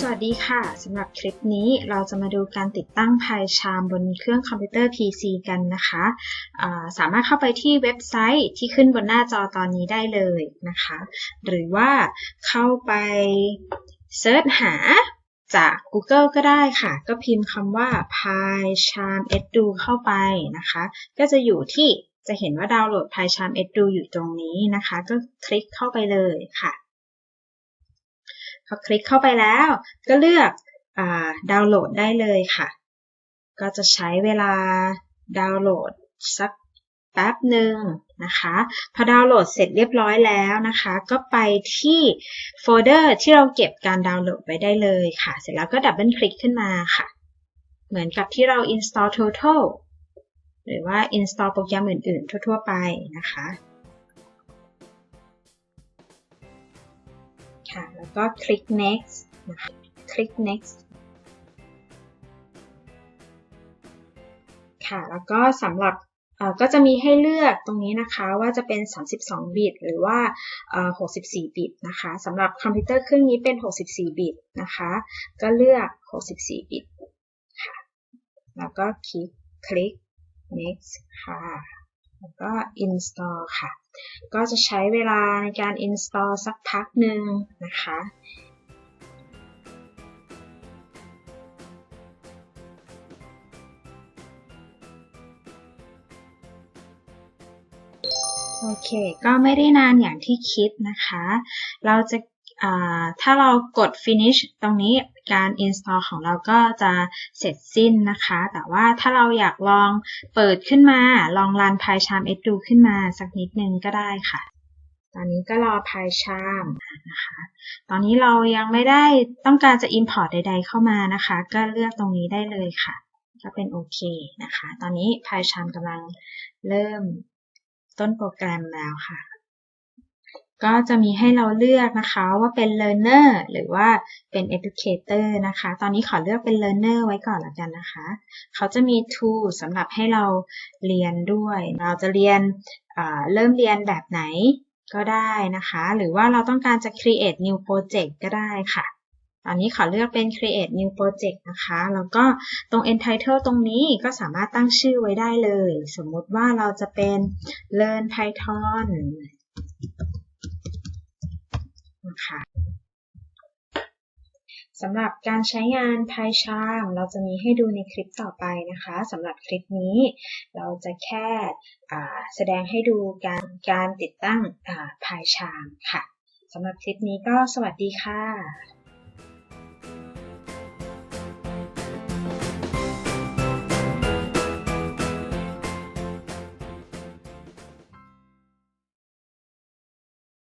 สวัสดีค่ะ สำหรับคลิปนี้เราจะมาดูการติดตั้ง PyCharm บนเครื่องคอมพิวเตอร์ PC กันนะคะสามารถเข้าไปที่เว็บไซต์ที่ขึ้นบนหน้าจอตอนนี้ได้เลยนะคะ หรือว่าเข้าไปเซิร์ชหาจาก Google ก็ได้ค่ะ ก็พิมพ์คำว่า PyCharm Edu เข้าไปนะคะ ก็จะอยู่ที่จะเห็นว่าดาวน์โหลด PyCharm Edu อยู่ตรงนี้นะคะ ก็คลิกเข้าไปเลยค่ะ พอคลิกเข้าไปแล้ว ก็เลือกอดาวน์โหลดได้เลยค่ะ ก็จะใช้เวลาดาวน์โหลดสักแป๊บหนึ่งนะคะ พอดาวน์โหลดเสร็จเรียบร้อยแล้วนะคะ ก็ไปที่โฟลเดอร์ที่เราเก็บการดาวน์โหลดไว้ได้เลยค่ะ เสร็จแล้วก็ดับเบิลคลิกขึ้นมาค่ะ เหมือนกับที่เรา install total หรือว่า install โปรแกรมอื่นๆ ทั่ว ๆ ไปนะคะ ค่ะ แล้วก็คลิก next นะคะคลิก next ค่ะ แล้วก็สำหรับก็จะมีให้เลือกตรงนี้นะคะว่าจะเป็น 32 บิต หรือว่า 64 บิตนะคะสำหรับคอมพิวเตอร์เครื่องนี้เป็น 64 บิตนะคะ ก็เลือก 64 บิตค่ะ แล้วก็คลิกคลิก next ค่ะ แล้วก็ install ค่ะ ก็จะใช้เวลาในการ install สักพักหนึ่งนะคะโอเค ก็ไม่ได้นานอย่างที่คิดนะคะ เราจะ ถ้าเรากด finish ตรงนี้การ install ของเราก็จะเสร็จสิ้นนะคะ แต่ว่าถ้าเราอยากลองเปิดขึ้นมา ลองรัน PyCharm Edu ขึ้นมาสักนิดนึงก็ได้ค่ะ ตอนนี้ก็รอ PyCharm นะคะ ตอนนี้เรายังไม่ได้ต้องการจะ import ใด ๆ เข้ามานะคะ ก็เลือกตรงนี้ได้เลยค่ะ ก็เป็นโอเคนะคะ ตอนนี้ PyCharm กำลังเริ่มต้นโปรแกรมแล้วค่ะ ก็จะมีให้เราเลือกนะคะว่าเป็น learner หรือว่าเป็น educator นะคะ ตอนนี้ขอเลือกเป็น learner ไว้ก่อนละกันนะคะ เขาจะมี tool สำหรับให้เราเรียนด้วย เราจะเรียนเริ่มเรียนแบบไหนก็ได้นะคะ หรือว่าเราต้องการจะ create new project ก็ได้ค่ะ ตอนนี้ขอเลือกเป็น create new project นะคะ แล้วก็ตรง entitle ตรงนี้ก็สามารถตั้งชื่อไว้ได้เลย สมมติว่าเราจะเป็น learn python คะสำหรับการใช้งาน PyCharm เราจะมีให้ดูในคลิปต่อไปนะคะสำหรับคลิปนี้ เราจะแค่แสดงให้ดูการการติดตั้ง PyCharm ค่ะสำหรับคลิปนี้ก็สวัสดีค่ะ